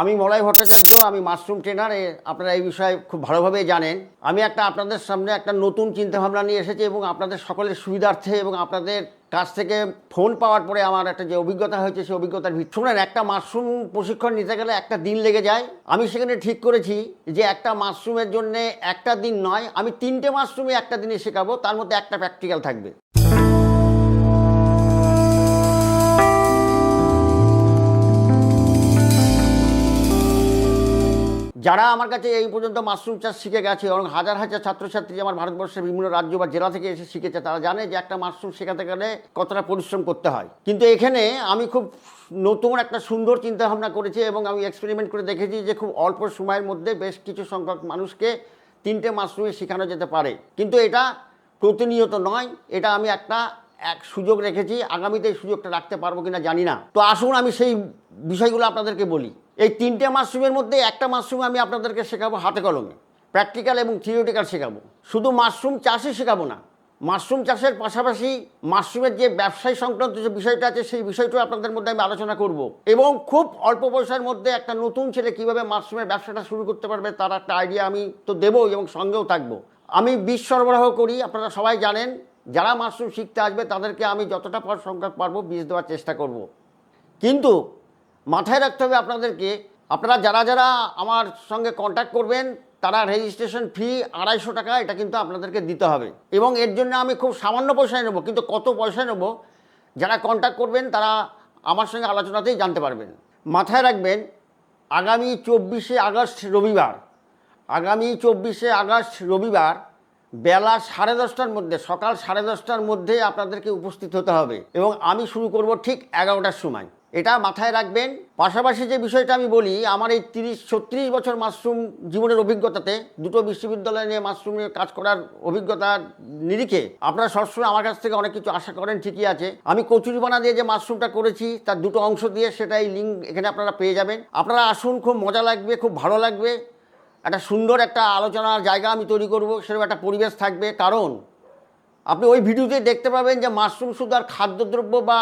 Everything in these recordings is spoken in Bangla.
আমি মলয় ভট্টাচার্য, আমি মাশরুম ট্রেনার আপনারা এই বিষয়ে খুব ভালোভাবে জানেন। আমি একটা আপনাদের সামনে একটা নতুন চিন্তাভাবনা নিয়ে এসেছি এবং আপনাদের সকলের সুবিধার্থে এবং আপনাদের কাছ থেকে ফোন পাওয়ার পরে আমার একটা যে অভিজ্ঞতা হয়েছে, সেই অভিজ্ঞতার ভিত্তি শুনেন, একটা মাশরুম প্রশিক্ষণ নিতে গেলে একটা দিন লেগে যায়। আমি সেখানে ঠিক করেছি যে একটা মাশরুমের জন্য একটা দিন নয়, আমি তিনটে মাশরুমে একটা দিনে শেখাবো, তার মধ্যে একটা প্র্যাকটিক্যাল থাকবে। যারা আমার কাছে এই পর্যন্ত মাশরুম চাষ শিখে গেছে এবং হাজার হাজার ছাত্রছাত্রী আমার ভারতবর্ষের বিভিন্ন রাজ্য বা জেলা থেকে এসে শিখেছে, তারা জানে যে একটা মাশরুম শেখাতে গেলে কতটা পরিশ্রম করতে হয়। কিন্তু এখানে আমি খুব নতুন একটা সুন্দর চিন্তা ভাবনা করেছি এবং আমি এক্সপেরিমেন্ট করে দেখেছি যে খুব অল্প সময়ের মধ্যে বেশ কিছু সংখ্যক মানুষকে তিনটে মাশরুমে শেখানো যেতে পারে। কিন্তু এটা প্রতিনিয়ত নয়, এটা আমি একটা, এক সুযোগ রেখেছি, আগামীতে এই সুযোগটা রাখতে পারব কিনা জানি না। তো আসুন আমি সেই বিষয়গুলো আপনাদেরকে বলি। এই তিনটে মাশরুমের মধ্যে একটা মাশরুম আমি আপনাদেরকে শেখাবো হাতে কলমে। প্র্যাকটিক্যাল এবং থিওরিটিক্যাল শেখাবো। শুধু মাশরুম চাষই শেখাবো না, মাশরুম চাষের পাশাপাশি মাশরুমের যে ব্যবসায় সংক্রান্ত যে বিষয়টা আছে, সেই বিষয়টাও আপনাদের মধ্যে আমি আলোচনা করব। এবং খুব অল্প পয়সার মধ্যে একটা নতুন ছেলে কীভাবে মাশরুমের ব্যবসাটা শুরু করতে পারবে, তার একটা আইডিয়া আমি তো দেবো এবং সঙ্গেও থাকব। আমি বীজ সরবরাহ করি, আপনারা সবাই জানেন, যারা মাশরুম শিখতে আসবে তাদেরকে আমি যতটা পর সংখ্যক পারব বীজ দেওয়ার চেষ্টা করব। কিন্তু মাথায় রাখতে হবে আপনাদেরকে। আপনারা যারা যারা আমার সঙ্গে কন্ট্যাক্ট করবেন, তারা রেজিস্ট্রেশন ফি আড়াইশো টাকা, এটা কিন্তু আপনাদেরকে দিতে হবে। এবং এর জন্য আমি খুব সামান্য পয়সায় নেব, কিন্তু কত পয়সায় নেব, যারা কন্ট্যাক্ট করবেন, তারা আমার সঙ্গে আলোচনাতেই জানতে পারবেন। মাথায় রাখবেন, আগামী চব্বিশে আগস্ট রবিবার, আগামী চব্বিশে আগস্ট রবিবার বেলা সাড়ে দশটার মধ্যে, সকাল সাড়ে দশটার মধ্যে আপনাদেরকে উপস্থিত হতে হবে। এবং আমি শুরু করব ঠিক এগারোটার সময়। এটা মাথায় রাখবেন। পাশাপাশি যে বিষয়টা আমি বলি, আমার এই তিরিশ, ছত্রিশ বছর মাশরুম জীবনের অভিজ্ঞতাতে দুটো বিশ্ববিদ্যালয় নিয়ে মাশরুমে কাজ করার অভিজ্ঞতার নিরিখে আপনারা সবসময় আমার কাছ থেকে অনেক কিছু আশা করেন, ঠিকই আছে। আমি কচুরিপানা দিয়ে যে মাশরুমটা করেছি, তার দুটো অংশ দিয়ে সেটাই লিঙ্ক এখানে আপনারা পেয়ে যাবেন। আপনারা আসুন, খুব মজা লাগবে, খুব ভালো লাগবে। একটা সুন্দর একটা আলোচনার জায়গা আমি তৈরি করব, সেরকম একটা পরিবেশ থাকবে। কারণ আপনি ওই ভিডিওতে দেখতে পাবেন যে মাশরুম শুধু আর খাদ্যদ্রব্য বা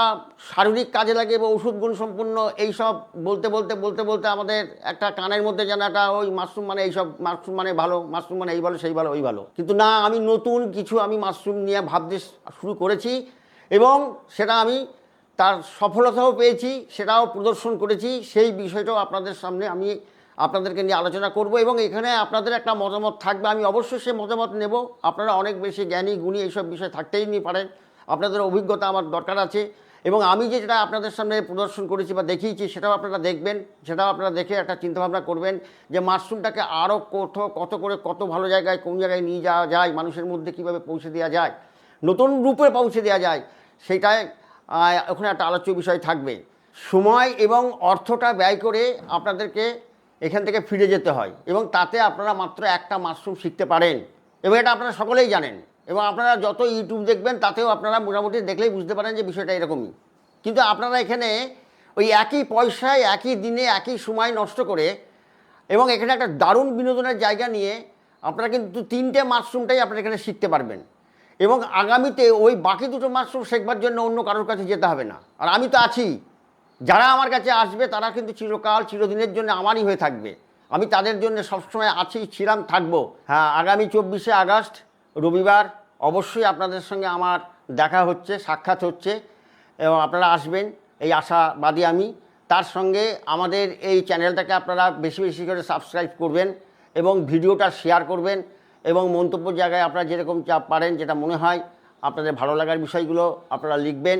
শারীরিক কাজে লাগে বা ওষুধ গুণসম্পন্ন এইসব বলতে বলতে বলতে বলতে আমাদের একটা কানের মধ্যে যেন একটা ওই মাশরুম মানে এইসব মাশরুম মানে ভালো, মাশরুম মানে এই ভালো, সেই ভালো, ওই ভালো। কিন্তু না, আমি নতুন কিছু আমি মাশরুম নিয়ে ভাবতে শুরু করেছি এবং সেটা আমি তার সফলতাও পেয়েছি, সেটাও প্রদর্শন করেছি, সেই বিষয়টাও আপনাদের সামনে আমি আপনাদেরকে নিয়ে আলোচনা করব এবং এখানে আপনাদের একটা মতামত থাকবে। আমি অবশ্যই সে মতামত নেব। আপনারা অনেক বেশি জ্ঞানী, গুণী এইসব বিষয় থাকতেই নিয়ে পারেন। আপনাদের অভিজ্ঞতা আমার দরকার আছে। এবং আমি যেটা আপনাদের সামনে প্রদর্শন করেছি বা দেখিয়েছি, সেটাও আপনারা দেখবেন। সেটাও আপনারা দেখে একটা চিন্তাভাবনা করবেন যে মাশরুমটাকে আরও কত কত করে কত ভালো জায়গায়, কোন জায়গায় নিয়ে যাওয়া যায়, মানুষের মধ্যে কীভাবে পৌঁছে দেওয়া যায়, নতুন রূপে পৌঁছে দেওয়া যায়, সেটাই ওখানে একটা আলোচ্য বিষয় থাকবে। সময় এবং অর্থটা ব্যয় করে আপনাদেরকে এখান থেকে ফিরে যেতে হয় এবং তাতে আপনারা মাত্র একটা মাশরুম শিখতে পারেন এবং এটা আপনারা সকলেই জানেন এবং আপনারা যত ইউটিউব দেখবেন তাতেও আপনারা মোটামুটি দেখলেই বুঝতে পারেন যে বিষয়টা এরকমই। কিন্তু আপনারা এখানে ওই একই পয়সায়, একই দিনে, একই সময় নষ্ট করে এবং এখানে একটা দারুণ বিনোদনের জায়গা নিয়ে আপনারা কিন্তু তিনটে মাশরুমটাই আপনারা এখানে শিখতে পারবেন এবং আগামীতে ওই বাকি দুটো মাশরুম শেখবার জন্য অন্য কারোর কাছে যেতে হবে না। আর আমি তো আছি। যারা আমার কাছে আসবে, তারা কিন্তু চিরকাল, চিরদিনের জন্য আমারই হয়ে থাকবে। আমি তাদের জন্য সবসময় আছি, ছিলাম, থাকব। হ্যাঁ আগামী চব্বিশে আগস্ট, রবিবার অবশ্যই আপনাদের সঙ্গে আমার দেখা হচ্ছে, সাক্ষাৎ হচ্ছে, এবং আপনারা আসবেন, এই আশাবাদী আমি। তার সঙ্গে আমাদের এই চ্যানেলটাকে আপনারা বেশি বেশি করে সাবস্ক্রাইব করবেন এবং ভিডিওটা শেয়ার করবেন এবং মন্তব্য জায়গায় আপনারা যেরকম চাপ পারেন, যেটা মনে হয়, আপনাদের ভালো লাগার বিষয়গুলো আপনারা লিখবেন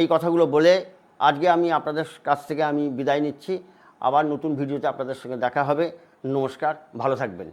এই কথাগুলো বলে আজকে আমি আপনাদের কাছ থেকে আমি বিদায় নিচ্ছি। আবার নতুন ভিডিওতে আপনাদের সঙ্গে দেখা হবে। নমস্কার, ভালো থাকবেন।